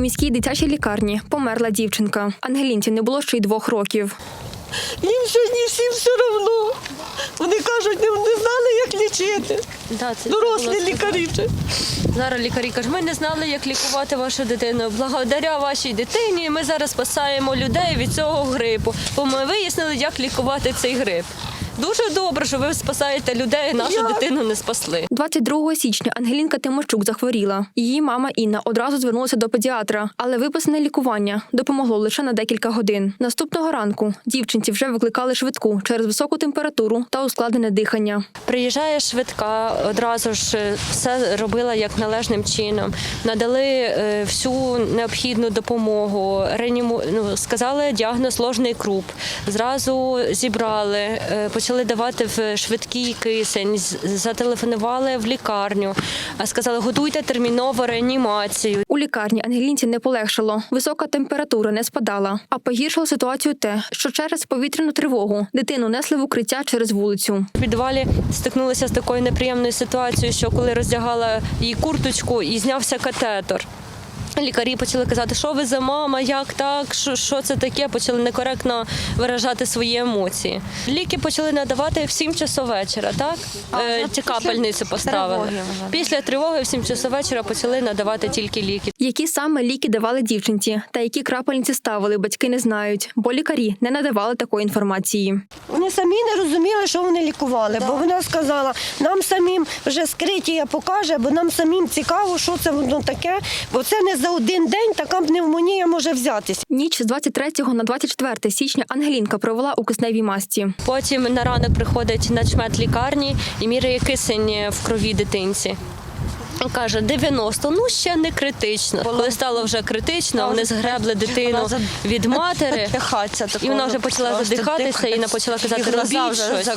Житомирській міській дитячій лікарні померла дівчинка. Ангелінці не було ще й двох років. Їм сьогодні всім все одно. Вони кажуть, не, не знали, як лічити. Да, це Дорослі лікарі. Зараз лікарі кажуть, ми не знали, як лікувати вашу дитину. Благодаря вашій дитині ми зараз спасаємо людей від цього грипу, бо ми вияснили, як лікувати цей грип. Дуже добре, що ви спасаєте людей, нашу Я- дитину не спасли. 22 січня Ангелінка Тимощук захворіла. Її мама Інна одразу звернулася до педіатра, але виписане лікування допомогло лише на декілька годин. Наступного ранку дівчинці вже викликали швидку через високу температуру та ускладнене дихання. Приїжджає швидка, одразу ж е, все робила як належним чином. Надали е, всю необхідну допомогу. Реаніму... ну, сказали діагноз ложний круп. Зразу зібрали, е, почали давати в швидкий кисень, зателефонували в лікарню, а сказали, готуйте терміново реанімацію. У лікарні Ангелінці не полегшало. Висока температура не спадала, а погіршило ситуацію те, що через повітряну тривогу дитину несли в укриття через вулицю. В підвалі стикнулися з такою неприємною ситуацією, що коли роздягала її курточку і знявся катетер. Лікарі почали казати, що ви за мама, як так, що, що це таке, почали некоректно виражати свої емоції. Ліки почали надавати в 7 часов вечора, так? Е, Ці капельницю поставили. Після тривоги в 7 часов вечора почали надавати тільки ліки. Які саме ліки давали дівчинці та які крапельниці ставили, батьки не знають, бо лікарі не надавали такої інформації. Вони самі не розуміли, що вони лікували, бо вона сказала, нам самим вже скриття покаже, бо нам самим цікаво, що це воно таке, бо це не за один день така пневмонія може взятися. Ніч з 23 на 24 січня Ангелінка провела у кисневій масці. Потім на ранок приходить начмет лікарні і міряє кисень в крові дитинці. Каже, 90, ну ще не критично. Коли стало вже критично, вони згребли дитину від матері, і вона вже почала задихатися, і вона почала казати, робіть щось.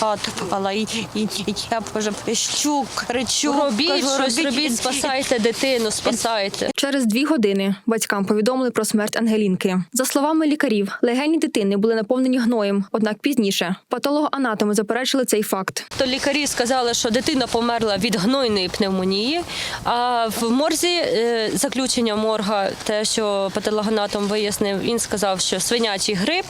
закатувала, і, і, і я вже пищу, кричу, Робіть кажу, щось, робіть, спасайте дитину, спасайте. Через дві години батькам повідомили про смерть Ангелінки. За словами лікарів, легені дитини були наповнені гноєм. Однак пізніше патологоанатоми заперечили цей факт. То лікарі сказали, що дитина померла від гнойної пневмонії. А в морзі е, заключення морга, те, що патологоанатом вияснив, він сказав, що свинячий грип,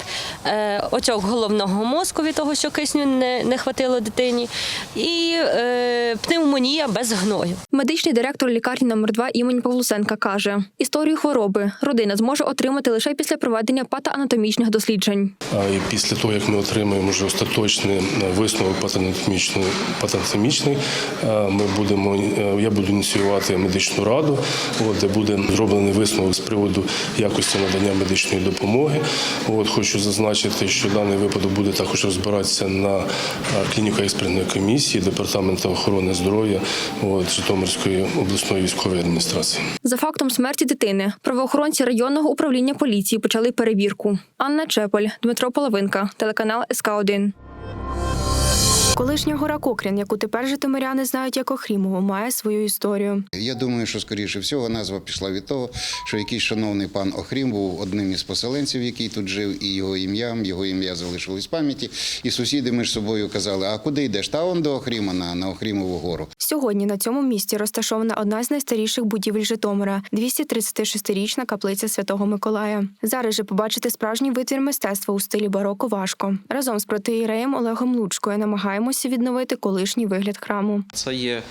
е, отьок головного мозку від того, що кисню не, не хватило дитині, і е, пневмонія без гною. Медичний директор лікарні номер 2 імені Павлусенка каже: історію хвороби родина зможе отримати лише після проведення патоанатомічних досліджень. А і після того, як ми отримаємо вже остаточний висновок е, ми будемо, я буду ініціювати медичну раду, от, де буде зроблений висновок з приводу якості надання медичної допомоги. От, хочу зазначити, що даний випадок буде також розбиратися на е, клініко-експертної комісії Департаменту охорони здоров'я от, Житомирської обласної військової адміністрації. За фактом смерті дитини правоохоронці районного управління поліції почали перевірку. Анна Чепель, Дмитро Половинка, телеканал СК 1 Колишня гора Кокрін, яку тепер житомиряни знають як Охрімово, має свою історію. Я думаю, що скоріше всього назва пішла від того, що якийсь шановний пан Охрім був одним із поселенців, який тут жив, і його ім'ям, його ім'я залишилось в пам'яті. І сусіди між собою казали: А куди йдеш? Та он до Охріма на, на Охрімову гору. Сьогодні на цьому місці розташована одна з найстаріших будівель Житомира 236-річна каплиця Святого Миколая. Зараз же побачити справжній витвір мистецтва у стилі бароко важко. Разом з протиєреєм Олегом Лучкою намагаємося відновити колишній вигляд храму. Це є е,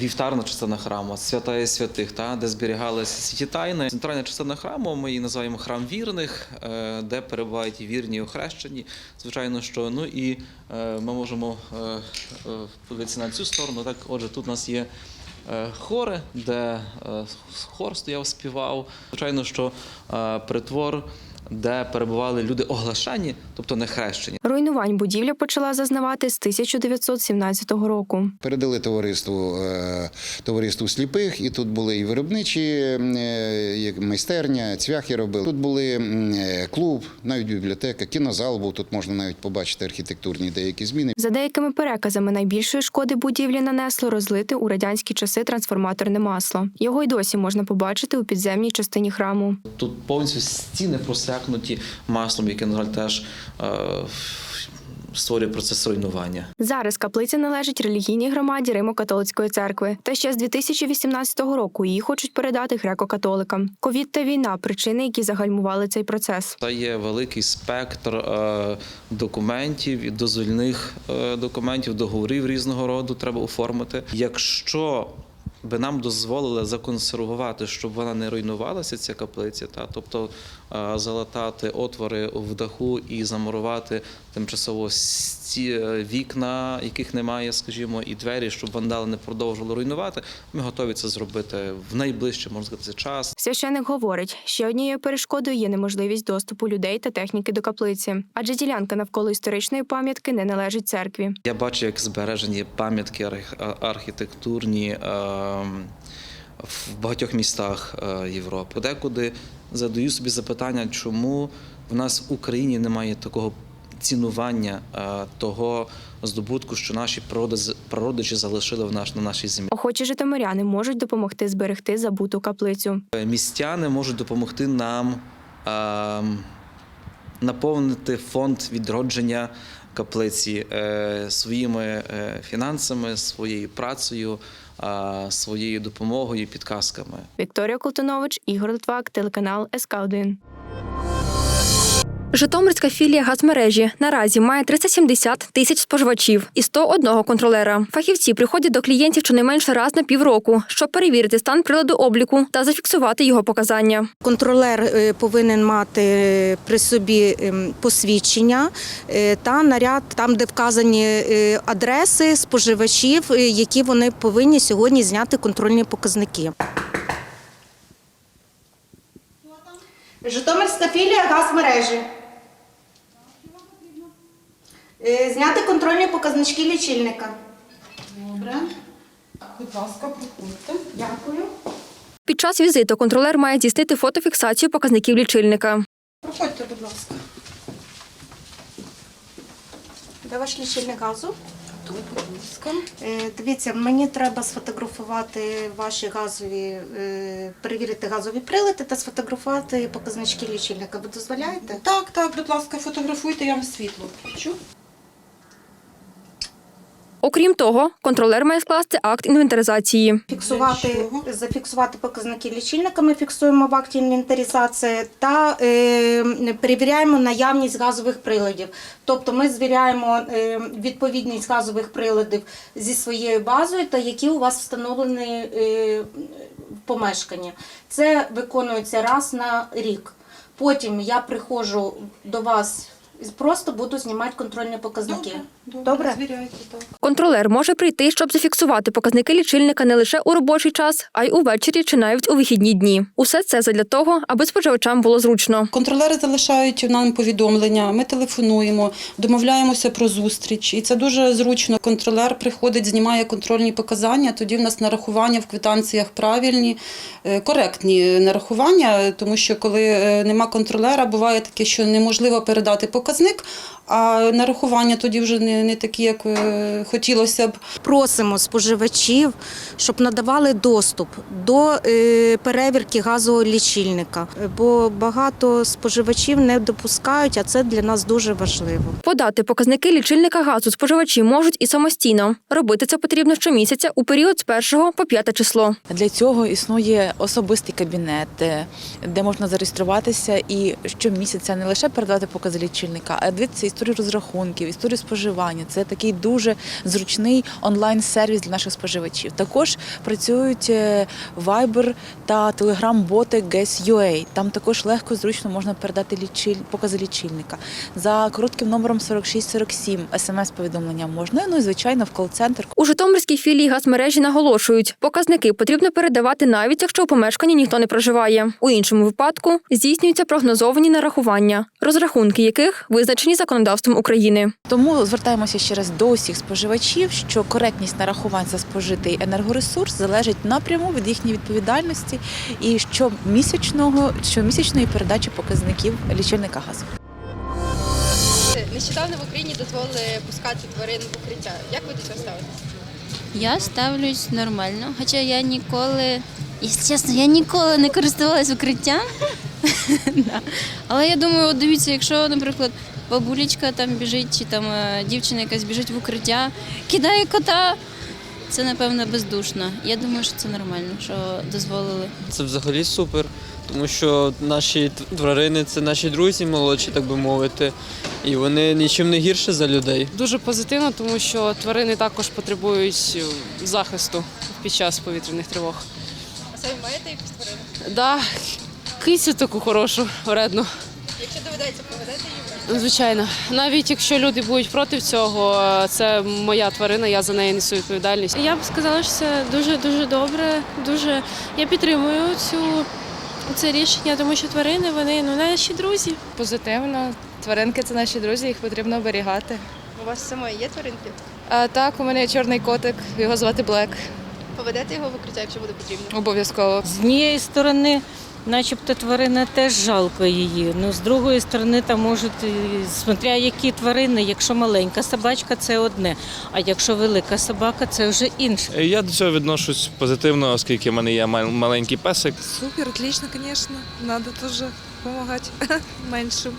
вівтарна частина храму, свята і святих, та, де зберігалися святі тайни. Центральна частина храму, ми її називаємо храм вірних, е, де перебувають вірні охрещені. Звичайно, що ну і е, ми можемо подивитися на цю сторону. Так, отже, тут у нас є. Хори, де хор стояв, співав. Звичайно, що притвор, де перебували люди оглашені, тобто не хрещені. Руйнувань будівля почала зазнавати з 1917 року. Передали товариству е, товариству сліпих, і тут були і виробничі е, як майстерня, цвяхи робили. Тут були е, клуб, навіть бібліотека, кінозал був. Тут можна навіть побачити архітектурні деякі зміни. За деякими переказами, найбільшої шкоди будівлі нанесло розлите у радянські часи трансформаторне масло. Його й досі можна побачити у підземній частині храму. Тут повністю стіни просякнуті маслом, яке, на жаль, теж е, створює процес руйнування. Зараз каплиця належить релігійній громаді Римо-католицької церкви. Та ще з 2018 року її хочуть передати греко-католикам. Ковід та війна причини, які загальмували цей процес. Та є великий спектр е, документів і дозвільних е, документів, договорів різного роду треба оформити. Якщо би нам дозволили законсервувати, щоб вона не руйнувалася, ця каплиця, та тобто е, залатати отвори в даху і замурувати тимчасово сті, е, вікна, яких немає, скажімо, і двері, щоб вандали не продовжували руйнувати. Ми готові це зробити в найближчий, можна сказати, час. Священик говорить, ще однією перешкодою є неможливість доступу людей та техніки до каплиці, адже ділянка навколо історичної пам'ятки не належить церкві. Я бачу, як збережені пам'ятки а- архітектурні е, в багатьох містах е, Європи. Декуди задаю собі запитання, чому в нас в Україні немає такого цінування е, того здобутку, що наші прародичі залишили в наш, на нашій землі. Охочі житомиряни можуть допомогти зберегти забуту каплицю. Е, Містяни можуть допомогти нам ем, наповнити фонд відродження каплиці е, своїми е, фінансами, своєю працею, своєю допомогою, підказками. Вікторія Колтунович, Ігор Литвак, телеканал СК 1 Житомирська філія газмережі наразі має 370 тисяч споживачів і 101 контролера. Фахівці приходять до клієнтів щонайменше раз на півроку, щоб перевірити стан приладу обліку та зафіксувати його показання. Контролер е, повинен мати при собі ем, посвідчення е, та наряд, там, де вказані е, адреси споживачів, е, які вони повинні сьогодні зняти контрольні показники. Житомирська філія газмережі. Е, Зняти контрольні показнички лічильника. Добре. Будь ласка, проходьте. Дякую. Під час візиту контролер має здійснити фотофіксацію показників лічильника. Проходьте, будь ласка. Де ваш лічильник газу? Тут, будь ласка. Е, Дивіться, мені треба сфотографувати ваші газові, е, перевірити газові прилади та сфотографувати показнички лічильника. Ви дозволяєте? Так, так, будь ласка, фотографуйте, я вам світло включу. Окрім того, контролер має скласти акт інвентаризації. Фіксувати, зафіксувати показники лічильника. Ми фіксуємо в акті інвентаризації та е, перевіряємо наявність газових приладів. Тобто ми звіряємо е, відповідність газових приладів зі своєю базою та які у вас встановлені е, в помешканні. Це виконується раз на рік. Потім я приходжу до вас. Просто буду знімати контрольні показники. Добре, Добре? звіряйте, так. Контролер може прийти, щоб зафіксувати показники лічильника не лише у робочий час, а й увечері чи навіть у вихідні дні. Усе це задля того, аби споживачам було зручно. Контролери залишають нам повідомлення, ми телефонуємо, домовляємося про зустріч. І це дуже зручно. Контролер приходить, знімає контрольні показання. Тоді в нас нарахування в квитанціях правильні, е, коректні нарахування, тому що коли е, нема контролера, буває таке, що неможливо передати показник, а нарахування тоді вже не, не такі, як е, хотілося б. Просимо споживачів, щоб надавали доступ до е, перевірки газового лічильника, бо багато споживачів не допускають, а це для нас дуже важливо. Подати показники лічильника газу споживачі можуть і самостійно. Робити це потрібно щомісяця у період з 1 по 5 число. Для цього існує особистий кабінет, де- де можна зареєструватися і щомісяця не лише передавати покази лічильника, а дивитися історію розрахунків, історію споживання. Це такий дуже зручний онлайн-сервіс для наших споживачів. Також працюють е, Viber та Telegram-боти GES.UA. Там також легко зручно можна передати лічиль... покази лічильника. За коротким номером 4647 смс-повідомлення можна. Ну і звичайно в кол-центр У Житомирській філії газмережі наголошують, показники потрібно передавати навіть якщо у помешканні ніхто не проживає. У іншому випадку здійснюються прогнозовані нарахування, розрахунки яких визначені законодавством України. Тому звертаємося ще раз до усіх споживачів, що коректність нарахувань за спожитий енергоресурс залежить напряму від їхньої відповідальності і щомісячного щомісячної передачі показників лічильника газу. Нещодавно в Україні дозволили пускати тварин в укриття. Як ви до цього ставитесь? Я ставлюсь нормально, хоча я ніколи, якщо чесно, я ніколи не користувалась укриттям. Але я думаю, от дивіться, якщо, наприклад, бабулечка там біжить, чи там е, дівчина якась біжить в укриття, кидає кота. Це, напевно, бездушно. Я думаю, що це нормально, що дозволили. Це взагалі супер, тому що наші тварини це наші друзі молодші, так би мовити, і вони нічим не гірше за людей. Дуже позитивно, тому що тварини також потребують е, захисту під час повітряних тривог. А самі маєте якусь тварину? Да, кицю таку хорошу, вредну. Якщо доведеться, поведете її? Звичайно, навіть якщо люди будуть проти цього, це моя тварина, я за неї несу відповідальність. Я б сказала, що це дуже дуже добре. Дуже я підтримую цю це рішення, тому що тварини вони ну наші друзі. Позитивно, тваринки це наші друзі, їх потрібно оберігати. У вас самої є тваринки? А так, у мене є чорний котик, його звати Блек. Поведете його в укриття, якщо буде потрібно? Обов'язково. З однієї сторони, начебто тварина теж жалко її. Ну з другої сторони, там можуть, смотря які тварини, якщо маленька собачка, це одне. А якщо велика собака, це вже інше. Я до цього відношусь позитивно, оскільки в мене є маленький песик. Супер, отлично, звісно. Треба теж допомагати меншим.